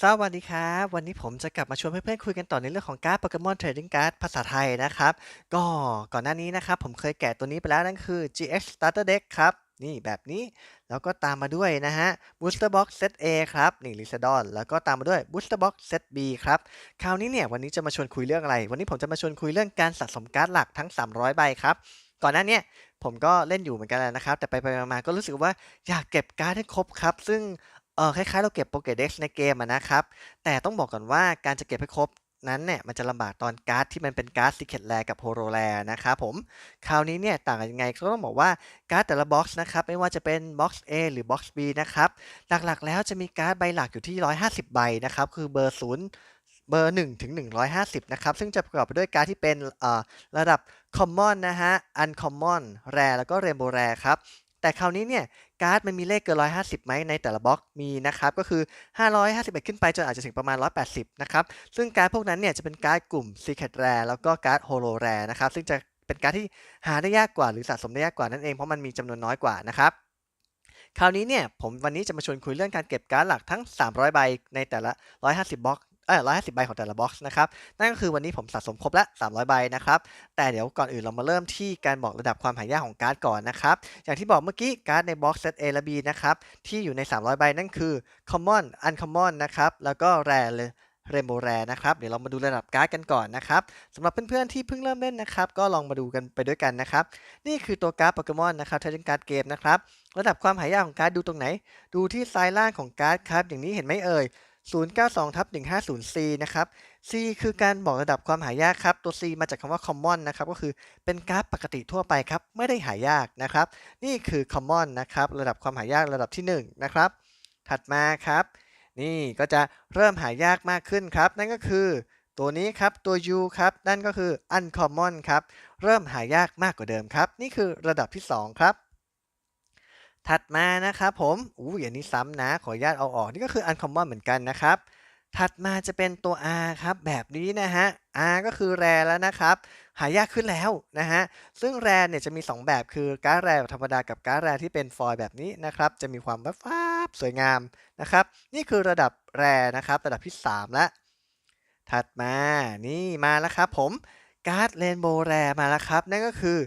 สวัสดีครับ วันนี้ผมจะกลับมาชวนเพื่อนๆคุยกันต่อในเรื่องของการ์ดโปเกมอน Trading Card ภาษาไทยนะครับ ก็ก่อนหน้านี้นะครับ ผมเคยแกะตัวนี้ไปแล้วนั่นคือ GX Starter Deck ครับ นี่แบบนี้แล้วก็ตามมาด้วยนะฮะ Booster Box Set A ครับนี่ลิซาดอนแล้วก็ตามมาด้วย Booster Box Set B ครับคราวนี้เนี่ยวันนี้จะมาชวนคุยเรื่องอะไร วันนี้ผมจะมาชวนคุยเรื่องการสะสมการ์ดหลักทั้ง 300 ใบครับก่อนหน้านี้ผมก็เล่นอยู่เหมือนกันแล้วนะครับ แต่ไปไปมาก็รู้สึกว่าอยากเก็บการ์ดให้ครบครับ ซึ่ง เออคล้ายๆ เราเก็บโปเกเด็กในเกมอะนะครับ แต่ต้องบอกก่อนว่าการจะเก็บให้ครบนั้นเนี่ยมันจะลำบากตอนการ์ดที่มันเป็นการ์ด Secret Rare กับ Holo Rare นะครับผม คราวนี้เนี่ยต่างกันยังไงก็ต้องบอกว่าการ์ดแต่ละบ็อกซ์นะครับไม่ว่าจะเป็นบ็อกซ์ A หรือบ็อกซ์ B นะครับหลักๆ แล้วจะมีการ์ดใบหลักอยู่ที่ 150 ใบนะครับคือเบอร์0เบอร์1ถึง 150 นะครับ ซึ่งจะประกอบไปด้วยการ์ดที่เป็นระดับ Common นะฮะ Uncommon Rare แล้วก็ Rainbow Rare ครับ แต่คราวนี้เนี่ยการ์ดมันมีเลขเกิน 150ไหมในแต่ละบล็อกมีนะครับก็คือ 551 ขึ้นไปจนอาจจะถึงประมาณ 180 นะครับ ซึ่งการ์ดพวกนั้นเนี่ยจะเป็นการ์ดกลุ่ม Secret Rare แล้วก็การ์ด Holo Rare นะครับ ซึ่งจะเป็นการ์ดที่หาได้ยากกว่าหรือสะสมได้ยากกว่านั่นเองเพราะมันมีจำนวนน้อยกว่านะครับคราวนี้เนี่ยผมวันนี้จะมาชวนคุยเรื่องการเก็บการ์ดหลักทั้ง 300 ใบในแต่ละ 150 บล็อก เออ150ใบของแต่ละบ็อกซ์นะครับ นั่นก็คือวันนี้ผมสะสมครบละ300ใบนะครับ แต่เดี๋ยวก่อนอื่นเรามาเริ่มที่การบอกระดับความหายากของการ์ดก่อนนะครับ อย่างที่บอกเมื่อกี้การ์ดในบ็อกซ์เซต A และ B นะครับ ที่อยู่ใน 300 ใบนั่นคือ Common Uncommon นะครับ แล้วก็ Rare เลย Rainbow Rare นะครับเดี๋ยวเรามาดูระดับการ์ดกันก่อนนะครับสำหรับเพื่อนๆที่เพิ่งเริ่มเล่นนะครับ ก็ลองมาดูกันไปด้วยกันนะครับ นี่คือตัวการ์ดโปเกมอนนะครับท r งการ์ดเกมนะครับ ระดับความหายากของการ์ดดูตรงไหน ดูที่ซ้ายล่างของการ์ดครับ อย่างนี้เห็นไหมเอ่ย 092ทับ 150C นะครับ C คือการบอกระดับความหายากครับ ตัว C มาจากคำว่า common นะครับ ก็คือเป็นกร์ดปกติทั่วไปครับ ไม่ได้หายากนะครับ นี่คือ common นะครับ ระดับความหายากระดับที่ 1 นะครับ ถัดมาครับ นี่ก็จะเริ่มหายากมากขึ้นครับ นั่นก็คือตัวนี้ครับตัว U ครับนั่นก็คือ uncommon ครับ เริ่มหายากมากกว่าเดิมครับ นี่คือระดับที่ 2 ครับ ถัดมานะครับผมอู้อย่างนี้ซ้ำนะ ขออนุญาตเอาออก นี่ก็คือ uncommon เหมือนกันนะครับ ถัดมาจะเป็นตัว R ครับ แบบนี้นะฮะ R ก็คือ rare แล้วนะครับ หายากขึ้นแล้วนะฮะ ซึ่ง rare เนี่ยจะมี 2 แบบคือการ์ดแบบธรรมดากับการ์ด rare ที่เป็นฟอยล์แบบนี้นะครับ จะมีความแบบฟ้าบสวยงามนะครับ นี่คือระดับ rare นะครับ ระดับที่ 3 แล้ว ถัดมา นี่มาแล้วครับผมการ์ด rainbow rare มาแล้วครับ นั่นก็คือ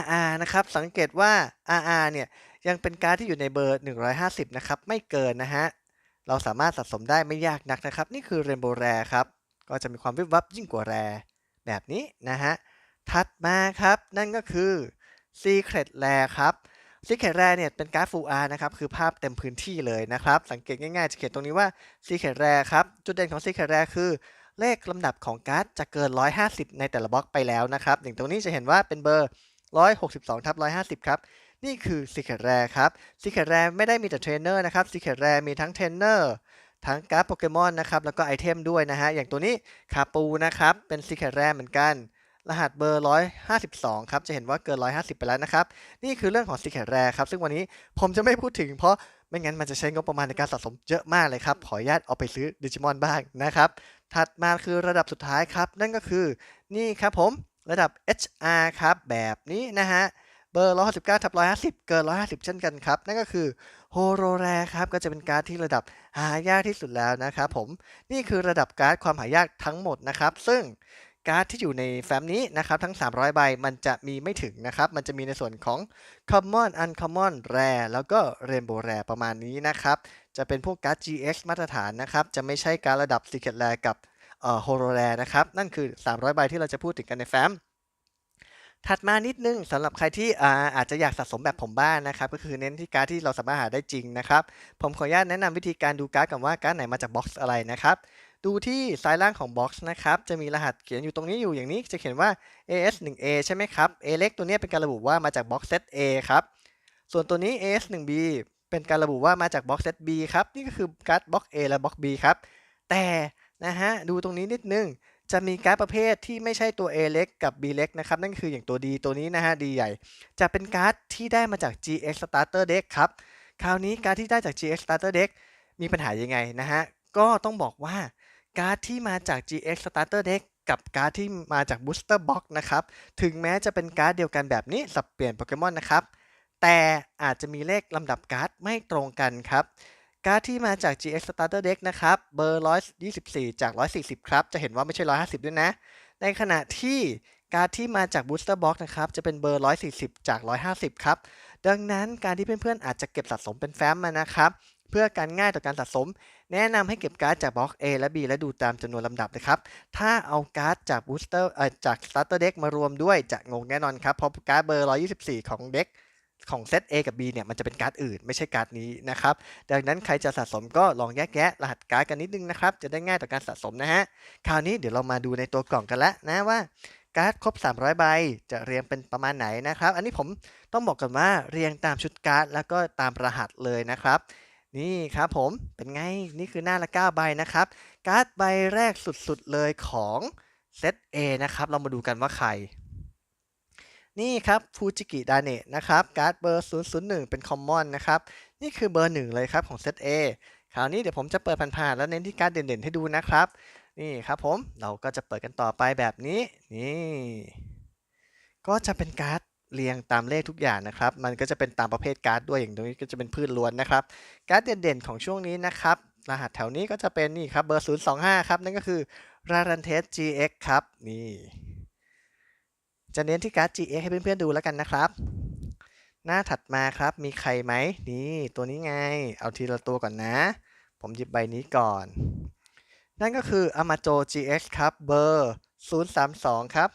RR นะครับ สังเกตว่า RR เนี่ย ยังเป็นการ์ดที่อยู่ในเบอร์ 150 นะครับ ไม่เกินนะฮะ เราสามารถสะสมได้ไม่ยากนักนะครับ นี่คือ Rainbow Rare ครับ ก็จะมีความวิบวับยิ่งกว่า Rare แบบนี้นะฮะ ถัดมาครับ นั่นก็คือ Secret Rare ครับ Secret Rare เนี่ยเป็นการ์ด Full R นะครับ คือภาพเต็มพื้นที่เลยนะครับ สังเกตง่ายๆ จะเขียนตรงนี้ว่า Secret Rare ครับ จุดเด่นของ Secret Rare คือเลขลำดับของการ์ดจะเกิน 150 ในแต่ละบล็อกไปแล้วนะครับ อย่างตรงนี้จะเห็นว่าเป็นเบอร์ 162ทับ150 ครับ นี่คือ Secret Rare ครับ Secret Rare ไม่ได้มีแต่เทรนเนอร์นะครับ Secret Rare มีทั้งเทรนเนอร์ทั้งการ์ดโปเกมอนนะครับ แล้วก็ไอเทมด้วยนะฮะ อย่างตัวนี้คาปูนะครับ เป็น Secret Rare เหมือนกัน รหัสเบอร์ 152 ครับ จะเห็นว่าเกิน 150 ไปแล้วนะครับ นี่คือเรื่องของ Secret Rare ครับ ซึ่งวันนี้ผมจะไม่พูดถึงเพราะไม่งั้นมันจะใช้งบประมาณในการสะสมเยอะมากเลยครับ ขออนุญาตเอาไปซื้อดิจิมอนบ้างนะครับ ถัดมาคือระดับสุดท้ายครับ นั่นก็คือนี่ครับผมระดับ HR ครับแบบนี้นะฮะ เบอร์ 169ทับ150 เกิน 150 เช่นกันครับ นั่นก็คือโฮโรแรครับ ก็จะเป็นการ์ดที่ระดับหายากที่สุดแล้วนะครับผม นี่คือระดับการ์ดความหายากทั้งหมดนะครับ ซึ่งการ์ดที่อยู่ในแฟ้มนี้นะครับทั้ง 300 ใบมันจะมีไม่ถึงนะครับ มันจะมีในส่วนของ Common Uncommon Rare แล้วก็ Rainbow Rare ประมาณนี้นะครับ จะเป็นพวกการ์ด GX มาตรฐานนะครับ จะไม่ใช่การดระดับ Secret Rare กับเอ่อ Holo Rare นะครับ นั่นคือ 300 ใบที่เราจะพูดถึงกันในแฟ้ม ถัดมานิดนึงสำหรับใครที่อาอาจจะอยากสะสมแบบผมบ้างนะครับ ก็คือเน้นที่การ์ดที่เราสามารถหาได้จริงนะครับ ผมขออนุญาตแนะนำวิธีการดูการ์ดกันว่าการ์ดไหนมาจากบ็อกซ์อะไรนะครับ ดูที่ซ้ายล่างของบ็อกซ์นะครับ จะมีรหัสเขียนอยู่ตรงนี้อยู่อย่างนี้จะเขียนว่า AS1A ใช่ไหมครับ A เล็กตัวนี้เป็นการระบุว่ามาจากบ็อกซ์เซต A ครับส่วนตัวนี้ AS1B เป็นการระบุว่ามาจากบ็อกซ์เซต B ครับนี่ก็คือการ์ดบ็อกซ์ A และบ็อกซ์ B ครับแต่นะฮะดูตรงนี้นิดนึง จะมีการ์ดประเภทที่ไม่ใช่ตัว A เล็กกับ B เล็กนะครับ นั่นคืออย่างตัว D ตัวนี้นะฮะ D ใหญ่ จะเป็นการ์ดที่ได้มาจาก GX Starter Deck ครับ คราวนี้การ์ดที่ได้จาก GX Starter Deck มีปัญหายังไงนะฮะ ก็ต้องบอกว่าการ์ดที่มาจาก GX Starter Deck กับการ์ดที่มาจาก Booster Box นะครับ ถึงแม้จะเป็นการ์ดเดียวกันแบบนี้สับเปลี่ยนโปเกมอนนะครับ แต่อาจจะมีเลขลำดับการ์ดไม่ตรงกันครับ การ์ดที่มาจาก GX Starter Deck นะครับ เบอร์ 124 จาก 140 ครับ จะเห็นว่าไม่ใช่ 150 ด้วยนะ ในขณะที่การ์ดที่มาจาก Booster Box นะครับ จะเป็นเบอร์ 140 จาก 150 ครับ ดังนั้นการที่เพื่อนๆ อาจจะเก็บสะสมเป็นแฟ้มมานะครับ เพื่อการง่ายต่อการสะสม แนะนำให้เก็บการ์ดจากบล็อก A และ B และดูตามจำนวนลำดับนะครับ ถ้าเอาการ์ดจาก Booster เอ่อจาก Starter Deck มารวมด้วยจะงงแน่นอนครับ เพราะการ์ดเบอร์ 124 ของเด็ก ของเซต A กับ B เนี่ยมันจะเป็นการ์ดอื่นไม่ใช่การ์ดนี้นะครับ ดังนั้นใครจะสะสมก็ลองแยกแยะรหัสการ์ดกันนิดนึงนะครับ จะได้ง่ายต่อการสะสมนะฮะ คราวนี้เดี๋ยวเรามาดูในตัวกล่องกันแล้วนะว่าการ์ดครบ 300 ใบจะเรียงเป็นประมาณไหนนะครับ อันนี้ผมต้องบอกก่อนว่าเรียงตามชุดการ์ดแล้วก็ตามรหัสเลยนะครับ นี่ครับผมเป็นไงนี่คือหน้าละ9ใบนะครับ การ์ดใบแรกสุดๆเลยของเซต A นะครับ เรามาดูกันว่าใคร นี่ครับฟูจิกิดาเนะนะครับการ์ดเบอร์001 เป็นคอมมอนนะครับ นี่คือเบอร์หนึ่งเลยครับของเซต A คราวนี้เดี๋ยวผมจะเปิดผ่านๆแล้วเน้นที่การ์ดเด่นๆให้ดูนะครับ นี่ครับผมเราก็จะเปิดกันต่อไปแบบนี้นี่ ก็จะเป็นการ์ดเรียงตามเลขทุกอย่างนะครับ มันก็จะเป็นตามประเภทการ์ดด้วยอย่างตรงนี้ก็จะเป็นพืชล้วนนะครับ การ์ดเด่นๆของช่วงนี้นะครับ รหัสแถวนี้ก็จะเป็นนี่ครับเบอร์ 025 ครับนั่นก็คือรารันเทส GX ครับนี่ จะเน้นที่การ์ด GX ให้เพื่อนๆดูแล้วกันนะครับ หน้าถัดมาครับมีใครไหมนี่ตัวนี้ไง เอาทีละตัวก่อนนะ ผมหยิบใบนี้ก่อน นั่นก็คือ Amajo GX ครับเบอร์ 032 ครับ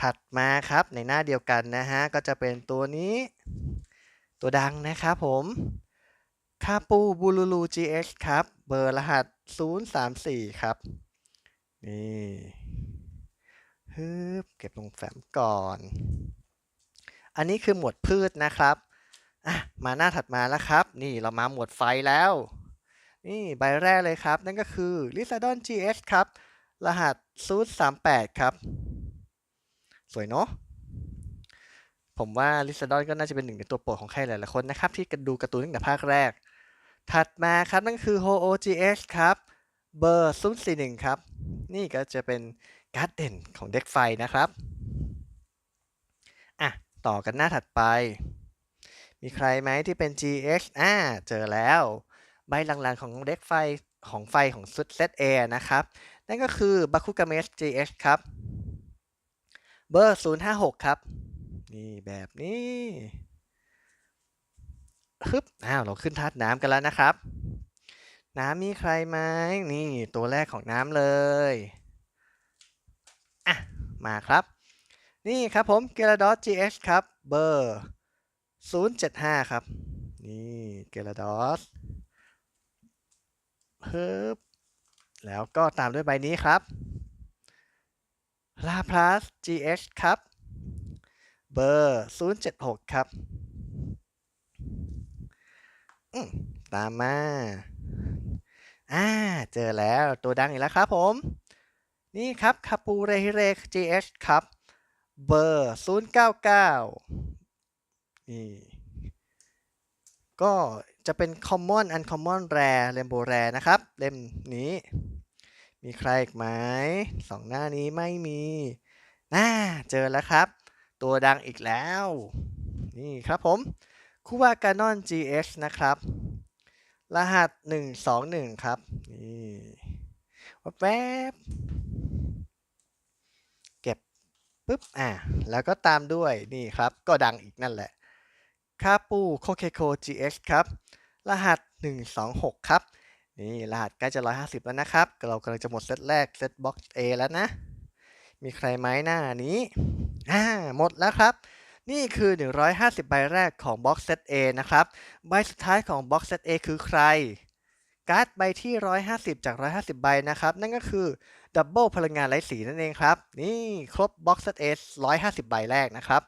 ถัดมาครับในหน้าเดียวกันนะฮะ ก็จะเป็นตัวนี้ ตัวดังนะครับผมคาปูบูลูลู GX ครับ เบอร์รหัส 034 ครับ นี่ ฮึบเก็บลงแฟ้มก่อน อันนี้คือหมวดพืชนะครับมาหน้าถัดมาแล้วครับ นี่เรามาหมวดไฟแล้ว นี่ใบแรกเลยครับ นั่นก็คือ l i s a d o n GX ครับ รหัส038ครับ สวยเนาะผมว่า l i s a d o n ก็น่าจะเป็นหนึ่งในตัวโปรดของใครหลายๆคนนะครับ ที่ดูการ์ตูนตั้งแต่ภาคแรก ถัดมาครับนั่นคือ Ho O GX ครับ เบอร์041 ครับ นี่ก็จะเป็น การ์ดเด่นของเด็กไฟนะครับ อะ ต่อกันหน้าถัดไป มีใครไหมที่เป็น GX อ่า เจอแล้ว ใบหลังๆของเด็กไฟของไฟของซุดเซตเอนะครับ นั่นก็คือ Bakugamesh GX ครับ เบอร์ 056 ครับ นี่แบบนี้ฮึบอ้าว เราขึ้นธาตุน้ำกันแล้วนะครับ น้ำมีใครไหมนี่ตัวแรกของน้ำเลย อะ มาครับ นี่ครับผม g e r a d o s GX ครับ เบอร์ 075 ครับ นี่ g e r a d o s ฮึบแล้วก็ตามด้วยใบนี้ครับลาพลัส GX ครับ เบอร์ 076 ครับตามมา อ่า เจอแล้วตัวดังอีกแล้วครับผม นี่ครับคาปูเรฮิเร GX ครับ เบอร์ 099 นี่ ก็จะเป็น Common Uncommon Rare Rainbow Rare นะครับ เล่มนี้ มีใครอีกไหมสองหน้านี้ไม่มีน่าเจอแล้วครับ ตัวดังอีกแล้ว นี่ครับผมคูวากานอน GX นะครับ รหัส 121 ครับ นี่ แวบๆเก็บ ปุ๊บอะแล้วก็ตามด้วยนี่ครับ ก็ดังอีกนั่นแหละคาปูโคเคโค GX ครับ รหัส 126 ครับ นี่รหัสใกล้จะ 150 แล้วนะครับ เรากำลังจะหมดเซตแรก เซตบ็อกซ์ A แล้วนะ มีใครไหมหน้านี้อ่าหมดแล้วครับ นี่คือ 150 ใบแรกของบ็อกซ์เซต A นะครับ ใบสุดท้ายของบ็อกซ์เซต A คือใคร การ์ดใบที่ 150 จาก 150 ใบนะครับ นั่นก็คือ ดับเบิลพลังงานไร้สีนั่นเองครับ นี่ครบบ็อกซ์เซต A 150ใบแรกนะครับ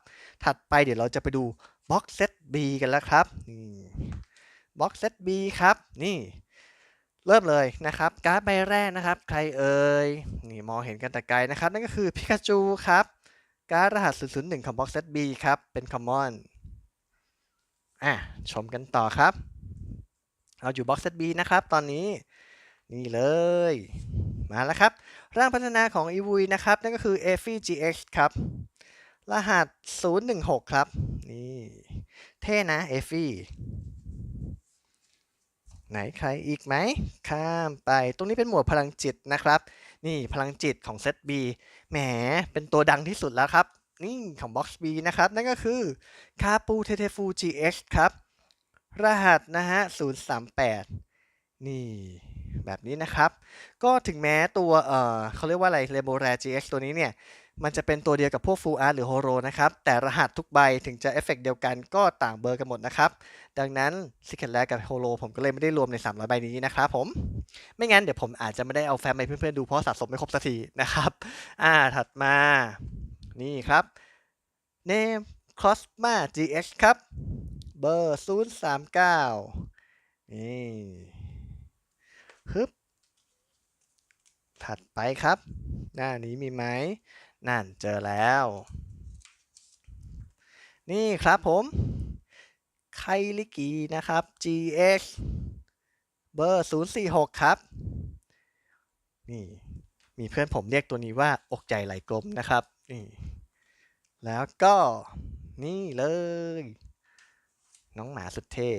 ถัดไปเดี๋ยวเราจะไปดูบ็อกซ์เซต B กันแล้วครับนี่บ็อกซ์เซต B ครับนี่เริ่มเลยนะครับ การ์ดใบแรกนะครับ ใครเอ่ยนี่มองเห็นกันแต่ไกลนะครับ นั่นก็คือพิกาจูครับ การ์ดรหัส 001 ของบ็อกซ์เซต B ครับ เป็นคอมมอนอะชมกันต่อครับ เราอยู่บ็อกซ์เซต B นะครับ ตอนนี้ นี่เลย มาแล้วครับ ร่างพัฒนาของอีวุยนะครับ นั่นก็คือ a f i GX ครับ รหัส 016 ครับ นี่ เท่นะ a f i ไหนใครอีกไหม ข้ามไป ตรงนี้เป็นหมวดพลังจิตนะครับ นี่พลังจิตของเซต B แหม เป็นตัวดังที่สุดแล้วครับ นี่ของ Box B นะครับ นั่นก็คือคาปูเทเทฟู GX ครับ รหัสนะฮะ 038 นี่ แบบนี้นะครับ ก็ถึงแม้ตัวเอ่อเขาเรียกว่าอะไร r a i n b o r a GX ตัวนี้เนี่ย มันจะเป็นตัวเดียวกับพวก Full Art หรือ Holo นะครับ แต่รหัสทุกใบถึงจะเอฟเฟกต์เดียวกันก็ต่างเบอร์กันหมดนะครับ ดังนั้น Secret Rare กับ Holo ผมก็เลยไม่ได้รวมใน 300 ใบนี้นะครับผม ไม่งั้นเดี๋ยวผมอาจจะไม่ได้เอาแฟ้มไปเพื่อนๆดูเพราะสะสมไม่ครบสักทีนะครับ อ่าถัดมานี่ครับ Name Cosma GX ครับ เบอร์ 039 นี่ ฮึบถัดไปครับ หน้านี้มีไหมนั่นเจอแล้ว นี่ครับผมไคลิกีนะครับ GX เบอร์ 046 ครับ นี่มีเพื่อนผมเรียกตัวนี้ว่าอกใจไหลกลมนะครับ นี่ แล้วก็นี่เลย น้องหมาสุดเท่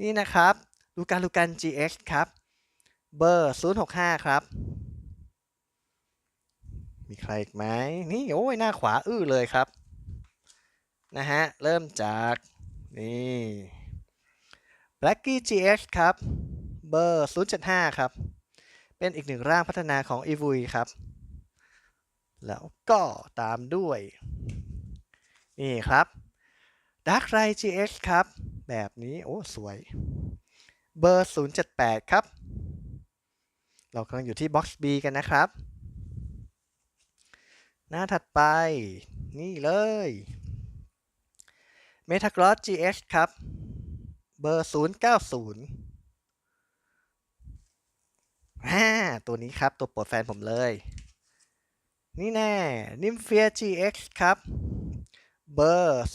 นี่นะครับ ลูการลูกัน GX ครับ เบอร์ 065 ครับ มีใครอีกไหมนี่โอ้ยหน้าขวาอื้อเลยครับ นะฮะ เริ่มจากนี่ Blacky GX ครับ เบอร์ 075 ครับ เป็นอีกหนึ่งร่างพัฒนาของ e v u ครับ แล้วก็ตามด้วย นี่ครับ Dark Rai GX ครับ แบบนี้ โอ้ สวย เบอร์ 078 ครับ เรากำลังอยู่ที่ Box B กันนะครับ หน้าถัดไป นี่เลย Metagross GX ครับ เบอร์ 090ฮ่าตัวนี้ครับ ตัวโปรดแฟนผมเลย นี่แน่ Nymphia GX ครับ เบอร์ 098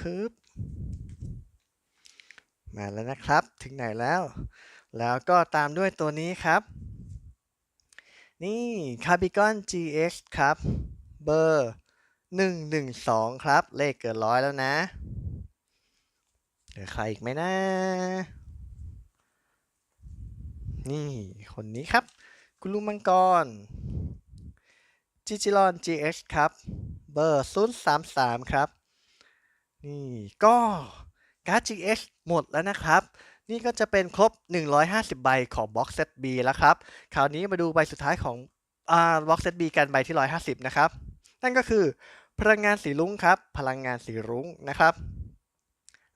ฮึบ มาแล้วนะครับ ถึงไหนแล้ว แล้วก็ตามด้วยตัวนี้ครับ นี่ Carbicon GX ครับ เบอร์ 112 ครับ เลขเกินร้อยแล้วนะเหลือใครอีกไหมนะ นี่คนนี้ครับ คุณลุงมังกรจิจิรอน GX ครับ เบอร์ 033 ครับ นี่ก็การ์ด GX หมดแล้วนะครับ นี่ก็จะเป็นครบ 150 ใบของ Box Set B แล้วครับ คราวนี้มาดูใบสุดท้ายของอ่า Box Set B กันใบที่ 150 นะครับ นั่นก็คือ พลังงานสีรุ้งครับ พลังงานสีรุ้งนะครับ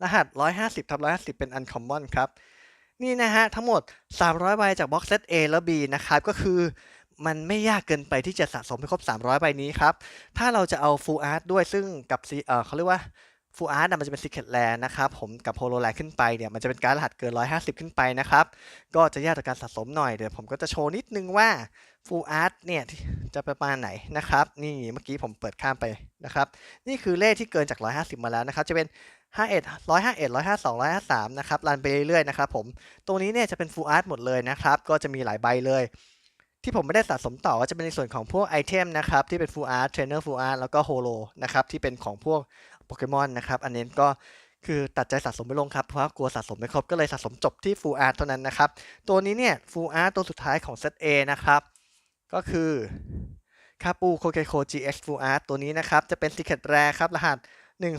รหัส 150ทับ150 เป็น Uncommon ครับนี่นะฮะ ทั้งหมด 300 ใบจาก Box Set A และ B นะครับ ก็คือมันไม่ยากเกินไปที่จะสะสมให้ครบ 300 ใบนี้ครับ ถ้าเราจะเอา Full Art ด้วยซึ่งกับเออเขาเรียกว่า Full Art มันจะเป็น Secret Rare นะครับผมกับ Holo Rare ขึ้นไปเนี่ยมันจะเป็นการรหัสเกิน 150 ขึ้นไปนะครับ ก็จะยากต่อการสะสมหน่อยเดี๋ยวผมก็จะโชว์นิดนึงว่า Full Art เนี่ยจะประมาณไหนนะครับ นี่เมื่อกี้ผมเปิดข้ามไปนะครับ นี่คือเลขที่เกินจาก 150 มาแล้วนะครับ จะเป็น 51 151 152 153 นะครับรันไปเรื่อยๆนะครับผมตรงนี้เนี่ยจะเป็น Full Art หมดเลยนะครับ ก็จะมีหลายใบเลยที่ผมไม่ได้สะสมต่อก็จะเป็นในส่วนของพวกไอเทมนะครับที่เป็น Full Art Trainer Full Art แล้วก็ Holo นะครับที่เป็นของพวก โปเกมอนนะครับอันนี้ก็คือตัดใจสะสมไม่ลงครับ เพราะว่ากลัวสะสมไม่ครบก็เลยสะสมจบที่ Full Art เท่านั้นนะครับ ตัวนี้เนี่ย Full Art ตัวสุดท้ายของ Set A นะครับ ก็คือคาปูโคเคโค GX Full Art ตัวนี้นะครับ จะเป็น Secret Rare ครับ รหัส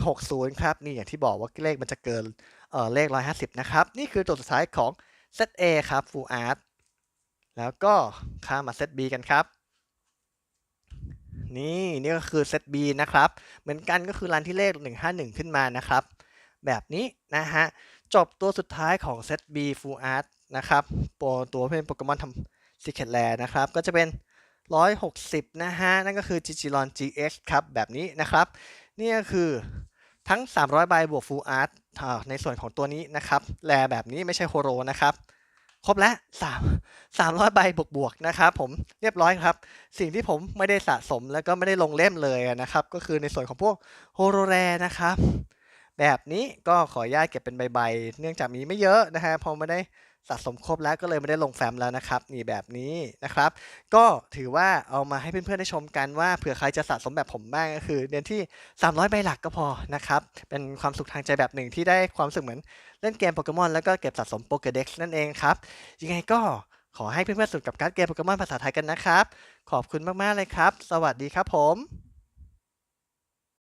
160 ครับ นี่อย่างที่บอกว่าเลขมันจะเกินเอ่อเลข 150 นะครับ นี่คือตัวสุดท้ายของ Set A ครับ Full Art แล้วก็ข้ามมา Set B กันครับ นี่นี่ก็คือเซต B นะครับ เหมือนกันก็คือรันที่เลข 151 ขึ้นมานะครับ แบบนี้นะฮะ จบตัวสุดท้ายของเซต B Full Art นะครับโปรตัวเป็นโปเกมอนทำ Secret Rare นะครับ ก็จะเป็น 160 นะฮะ นั่นก็คือ Gigiron GX ครับ แบบนี้นะครับ นี่ก็คือทั้ง 300 ใบบวก Full Art ในส่วนของตัวนี้นะครับแรแบบนี้ไม่ใช่โฮโรนะครับ ครบแล้วสามสามร้อยใบบวกๆนะครับผมเรียบร้อยครับ สิ่งที่ผมไม่ได้สะสมแล้วก็ไม่ได้ลงเล่มเลยนะครับ ก็คือในส่วนของพวกโฮโรแรนะครับ แบบนี้ก็ขออนุญาตเก็บเป็นใบๆ เนื่องจากมีไม่เยอะนะฮะพอไม่ได้ สะสมครบแล้วก็เลยไม่ได้ลงแฟ้มแล้วนะครับนี่แบบนี้นะครับ ก็ถือว่าเอามาให้เพื่อนๆได้ชมกันว่าเผื่อใครจะสะสมแบบผมบ้างก็คือเน้นที่ 300 ใบหลักก็พอนะครับเป็นความสุขทางใจแบบหนึ่งที่ได้ความสึกเหมือนเล่นเกมโปเกมอนแล้วก็เก็บสะสมโปเกเด็กซ์นั่นเองครับยังไงก็ขอให้เพื่อนๆสนุกกับการ์ดเกมโปเกมอนภาษาไทยกันนะครับ ขอบคุณมากๆเลยครับ สวัสดีครับผม